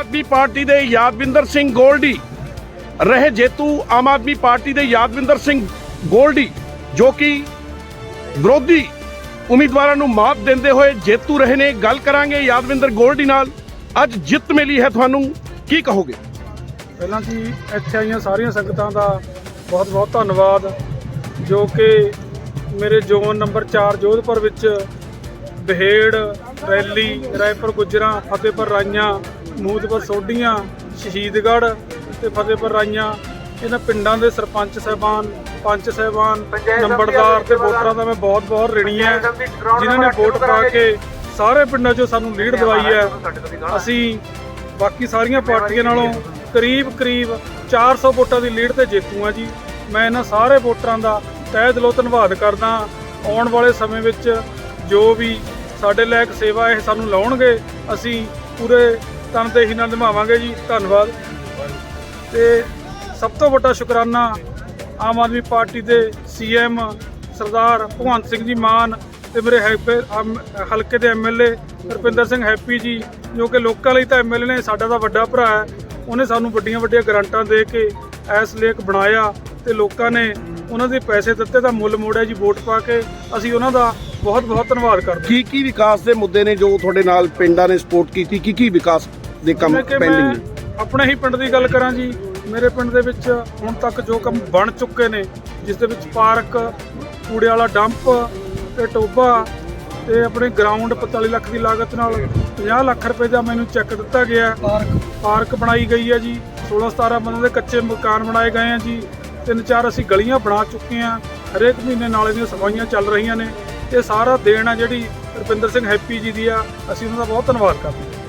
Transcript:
ਆਦਮੀ party ਦੇ ਯਾਦਵਿੰਦਰ ਸਿੰਘ ਗੋਲਡੀ, ਰਹੇ ਜੇਤੂ ਆਮ ਆਦਮੀ ਪਾਰਟੀ ਦੇ ਯਾਦਵਿੰਦਰ ਸਿੰਘ ਗੋਲਡੀ, ਜੋ ਕਿ ਵਿਰੋਧੀ ਉਮੀਦਵਾਰਾਂ ਨੂੰ ਮਾਤ ਦਿੰਦੇ ਹੋਏ ਜੇਤੂ ਰਹੇ ਨੇ। ਗੱਲ ਕਰਾਂਗੇ ਯਾਦਵਿੰਦਰ ਗੋਲਡੀ ਨਾਲ। ਅੱਜ ਜਿੱਤ ਮਿਲੀ ਹੈ ਤੁਹਾਨੂੰ। ਕੀ ਕਹੋਗੇ? ਪਹਿਲਾਂ ਕਿ ਇੱਥੇ ਆਈਆਂ ਸਾਰੀਆਂ ਸੰਗਤਾਂ ਦਾ ਬਹੁਤ ਬਹੁਤ ਧੰਨਵਾਦ, ਜੋ ਕਿ ਮੇਰੇ ਜ਼ੋਨ ਨੰਬਰ 4 ਜੋਧਪੁਰ ਵਿੱਚ ਬਹੇੜ, ਰੈਲੀ, ਰਾਏਪੁਰ, ਗੁਜਰਾਂ, ਫਤਿਹਪੁਰ ਰਾਈਆਂ ਮੂਦਪੁਰ ਸੋਢੀਆਂ ਸ਼ਹੀਦਗੜ੍ਹ ਤੇ ਫਤਿਹਪੁਰ ਰਾਈਆਂ। ਇਹਨਾਂ ਪਿੰਡਾਂ ਦੇ ਸਰਪੰਚ ਸਾਹਿਬਾਨ ਪੰਚ ਸਾਹਿਬਾਨ ਨੰਬਰਦਾਰ ਤੇ ਵੋਟਰਾਂ ਦਾ ਮੈਂ ਬਹੁਤ ਬਹੁਤ ਰਿਣੀ ਹੈ। ਜਿਨ੍ਹਾਂ ਨੇ ਵੋਟ ਪਾ ਕੇ ਸਾਰੇ ਪਿੰਡਾਂ 'ਚੋਂ ਸਾਨੂੰ ਲੀਡ ਦਵਾਈ ਹੈ। ਅਸੀਂ ਬਾਕੀ ਸਾਰੀਆਂ ਪਾਰਟੀਆਂ ਨਾਲੋਂ ਕਰੀਬ ਕਰੀਬ 400 ਵੋਟਾਂ ਦੀ ਲੀਡ ਤੇ ਜੇਤੂ ਆ ਜੀ। ਮੈਂ ਇਹਨਾਂ ਸਾਰੇ ਵੋਟਰਾਂ ਦਾ ਤਹਿ ਦਿਲੋਂ ਧੰਨਵਾਦ ਕਰਦਾ ਆਉਣ ਵਾਲੇ ਸਮੇਂ ਵਿੱਚ ਜੋ ਵੀ ਸਾਡੇ ਲਾਇਕ ਸੇਵਾ ਇਹ ਸਾਨੂੰ ਲਾਉਣਗੇ ਅਸੀਂ ਪੂਰੇ ਤਨਦੇਹੀ ਨਾਲ ਨਿਭਾਵਾਂਗੇ ਜੀ, ਧੰਨਵਾਦ। ਤੇ ਸਭ ਤੋਂ ਵੱਡਾ ਸ਼ੁਕਰਾਨਾ ਆਮ ਆਦਮੀ ਪਾਰਟੀ ਦੇ ਸੀਐਮ ਸਰਦਾਰ ਭਗਵੰਤ ਸਿੰਘ ਜੀ ਮਾਨ ਤੇ ਮੇਰੇ ਹੈਪੇ- ਹਲਕੇ ਦੇ ਐਮਐਲਏ ਰੁਪਿੰਦਰ ਸਿੰਘ ਹੈਪੀ ਜੀ, ਜੋ ਕਿ ਲੋਕਾਂ ਲਈ ਤਾਂ ਐਮਐਲਏ ਨੇ, ਸਾਡਾ ਤਾਂ ਵੱਡਾ ਭਰਾ ਹੈ। ਉਹਨੇ ਸਾਨੂੰ ਵੱਡੀਆਂ ਵੱਡੀਆਂ ਗਰੰਟਾਂ ਦੇ ਕੇ ਐਸ ਲੇਕ ਬਣਾਇਆ ਤੇ ਲੋਕਾਂ ਨੇ ਉਹਨਾਂ ਦੇ ਪੈਸੇ ਦਿੱਤੇ ਦਾ ਮੁੱਲ ਮੋੜਿਆ ਜੀ, ਵੋਟ ਪਾ ਕੇ। ਅਸੀਂ ਉਹਨਾਂ ਦਾ ਬਹੁਤ ਬਹੁਤ ਧੰਨਵਾਦ ਕਰਦੇ ਕੀ ਕੀ ਵਿਕਾਸ ਦੇ ਮੁੱਦੇ ਨੇ ਜੋ ਤੁਹਾਡੇ ਨਾਲ ਪਿੰਡਾਂ ਨੇ ਸਪੋਰਟ ਕੀਤੀ? ਕੀ ਕੀ ਵਿਕਾਸ ਦੇ ਕੰਮ ਜਿਵੇਂ ਕਿ ਪੈਂਡਿੰਗ ਮੈਂ ਨੇ। ਆਪਣੇ ਹੀ ਪਿੰਡ ਦੀ ਗੱਲ ਕਰਾਂ ਜੀ ਮੇਰੇ ਪਿੰਡ ਦੇ ਵਿੱਚ ਹੁਣ ਤੱਕ ਜੋ ਕੰਮ ਬਣ ਚੁੱਕੇ ਨੇ ਜਿਸ ਦੇ ਵਿੱਚ ਪਾਰਕ ਕੂੜੇ ਵਾਲਾ ਡੰਪ ਤੇ ਟੋਬਾ ਤੇ ਆਪਣੇ ਗਰਾਊਂਡ 45 ਲੱਖ ਦੀ ਲਾਗਤ ਨਾਲ 50 ਲੱਖ ਰੁਪਏ ਦਾ ਮੈਨੂੰ ਚੈੱਕ ਦਿੱਤਾ ਗਿਆ। ਪਾਰਕ। ਪਾਰਕ ਬਣਾਈ ਗਈ ਹੈ ਜੀ 16 17 ਬੰਦੇ ਦੇ ਕੱਚੇ ਮਕਾਨ ਬਣਾਏ ਗਏ ਆ ਜੀ ਤਿੰਨ ਚਾਰ ਅਸੀਂ ਗਲੀਆਂ ਬਣਾ ਚੁੱਕੇ ਆ ਹਰੇਕ ਮਹੀਨੇ ਨਾਲੇ ਦੀਆਂ ਸਫਾਈਆਂ ਚੱਲ ਰਹੀਆਂ ਨੇ ਇਹ ਸਾਰਾ ਦੇਣ ਆ ਜਿਹੜੀ ਰੁਪਿੰਦਰ ਸਿੰਘ ਹੈਪੀ ਜੀ ਦੀ ਆ ਅਸੀਂ ਉਹਨਾਂ ਦਾ ਬਹੁਤ ਧੰਨਵਾਦ ਕਰਦੇ ਹਾਂ।